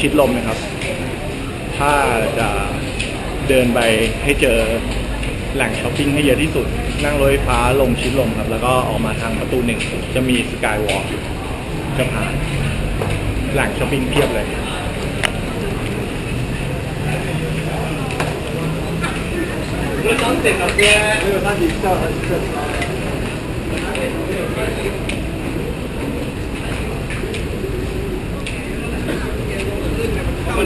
ชิดลมนะครับ ถ้าจะเดินไปให้เจอแหล่งช้อปปิ้งให้เยอะที่สุด นั่งรถไฟฟ้าลงชิดลมครับ แล้วก็ออกมาทางประตูหนึ่งจะมีสกายวอล์กจะผ่านแหล่งช้อปปิ้งเพียบเลย ซ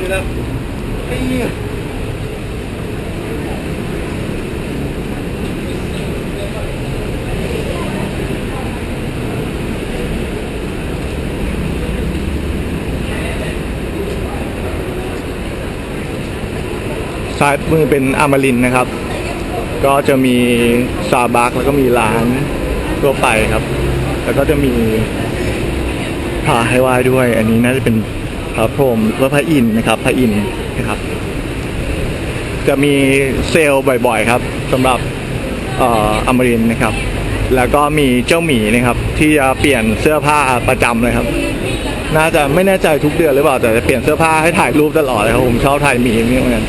้ายมือเป็นอมรินนะครับ ก็จะมีซาบักแล้วก็มีร้านทั่วไปครับ แล้วก็จะมีพระให้ไหว้ด้วย อันนี้น่าจะเป็น พระพรหมหรือว่าพระอินทร์นะครับ พระอินทร์นะครับ จะมีเซลล์บ่อยๆครับสำหรับเอ่ออมรินนะครับ แล้วก็มีเจ้าหมีนะครับ ที่จะเปลี่ยนเสื้อผ้าประจำเลยครับ น่าจะไม่แน่ใจทุกเดือนหรือเปล่าแต่จะเปลี่ยนเสื้อผ้าให้ถ่ายรูปตลอดเลยครับผมชอบถ่ายหมีนี่เหมือนกัน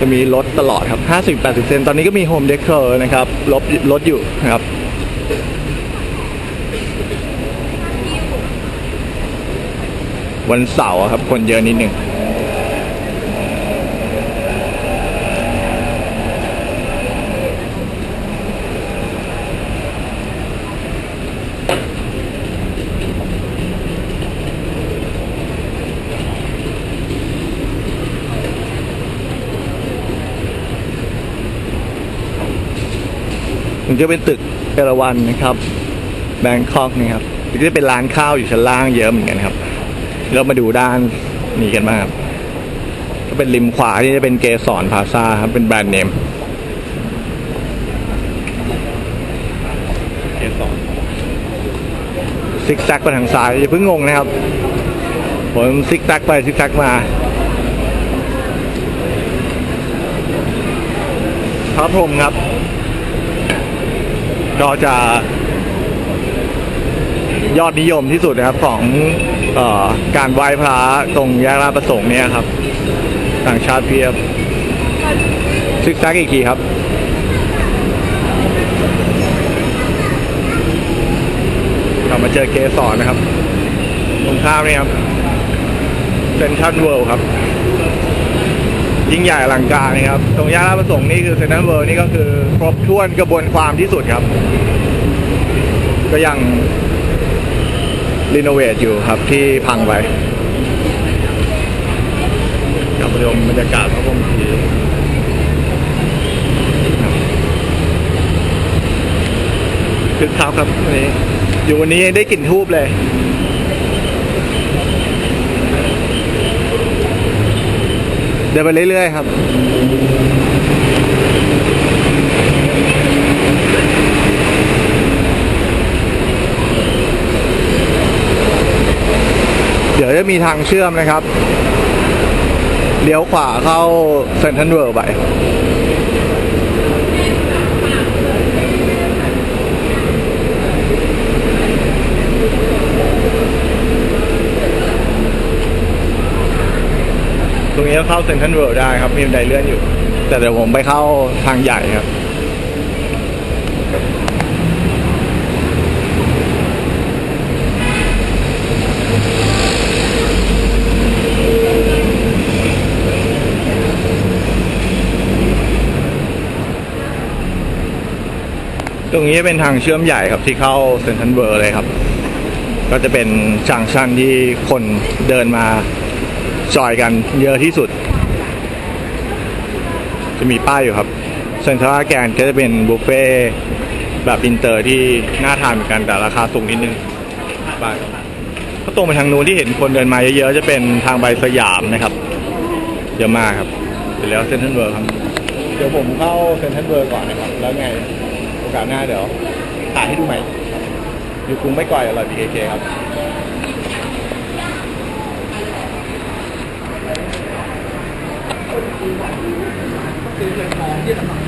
จะมีลดตลอดครับ 50 80เซนตอนนี้ก็มีโฮมเดคอร์นะครับลดลดอยู่นะครับ วันเสาร์ครับ คนเยอะนิดหนึ่งมันจะเป็นตึกเอราวันนะครับ แบงคอกนี่ครับมันจะเป็นร้านข้าวอยู่ชั้นล่างเยอะเหมือนกันครับ เรามาดูด้านนี้กันบ้างครับก็เป็นริมขวาที่จะเป็นเกสรพาซาครับ เป็นแบรนด์เนมเกสรซิกแซกไปทางซ้ายอย่าเพิ่งงงนะครับ ผมซิกแซกไปซิกแซกมาพระพรหมครับก็จะยอดนิยมที่สุดนะครับของเออ การไหว้พระตรงแยกราชประสงค์เนี่ยครับ ต่างชาติเพียบซึกซักอีกทีครับกลับมาเจอเกสรนะครับ ตรงข้ามนี่ครับเซนทรัลเวิลด์ครับ ยิ่งใหญ่อลังการนะครับ ตรงแยกราชประสงค์นี่คือเซนทรัลเวิลด์นี่ก็คือครบถ้วนกระบวนความที่สุดครับ ก็ยัง รีโนเวทอยู่ครับที่พังไปกับไปชมบรรยากาศพระพรหมทีคึกคักครับวันนี้อยู่วันนี้ได้กลิ่นทูบเลยเดินไปเรื่อยๆครับ เดี๋ยว จะมีทางเชื่อมนะครับ เลี้ยวขวาเข้าเซนทรัลเวิลด์ไปตรงนี้ก็เข้าเซนทรัลเวิลด์ได้ครับ มีบันไดเลื่อนอยู่ แต่เดี๋ยวผมไปเข้าทางใหญ่ครับ รงนี้เป็นทางเชื่อมใหญ่ครับที่เข้าเซนทรัลเวิลด์เลยครับ ก็จะเป็นจังชันที่คนเดินมาจอยกันเยอะที่สุด จะมีป้ายอยู่ครับเซ็นทรัลแกนก็จะเป็นบุฟเฟ่แบบอินเตอร์ที่น่าทานเหมือนกันแต่ราคาสูงนิดนึงป้ายก็ตรงไปทางนู้นที่เห็นคนเดินมาเยอะๆจะเป็นทางไปสยามนะครับเยอะมากครับเสร็จแล้วเซนทรัลเวิร์ครับ เดี๋ยวผมเข้าเซนทรัลเวิร์ก่อนนะครับ แล้วไง อกาสหน้าเดี๋ยวถ่ายให้ดูใหม่อยู่กรุงไม่ก่อยอร่อยพีเคครับเลยมองที่ลำบาก